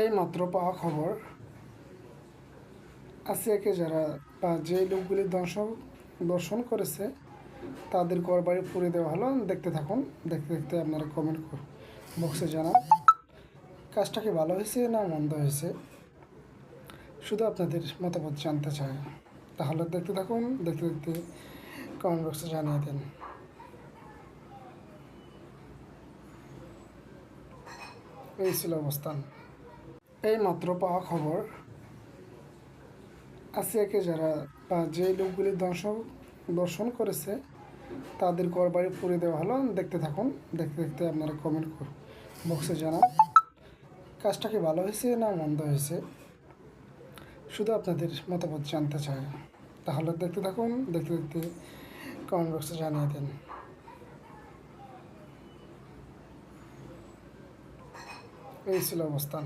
এই মাত্র পাওয়া খবর, আসিয়াকে যারা বা যে লোকগুলি দর্শন দর্শন করেছে, তাদের ঘর বাড়ি পুড়িয়ে দেওয়া হলো। দেখতে থাকুন, দেখতে দেখতে আপনারা কমেন্ট বক্সে জানান, কাজটা কি ভালো হয়েছে না মন্দ হয়েছে? শুধু আপনাদের মতামত জানতে চাই। তাহলে দেখতে থাকুন, দেখতে দেখতে কমেন্ট বক্সে জানিয়ে দিন। এই ছিল অবস্থান। এই মাত্র পাওয়া খবর আসিয়াকে যারা বা যে লোকগুলি দর্শন দর্শন করেছে, তাদের ঘর বাড়ি পুড়িয়ে দেওয়া হলো। দেখতে থাকুন, দেখতে দেখতে আপনারা কমেন্ট বক্সে জানান, কাজটা কি ভালো হয়েছে না মন্দ হয়েছে? শুধু আপনাদের মতামত জানতে চাই। তাহলে দেখতে থাকুন, দেখতে দেখতে কমেন্ট বক্সে জানিয়ে দিন। এই ছিল অবস্থান।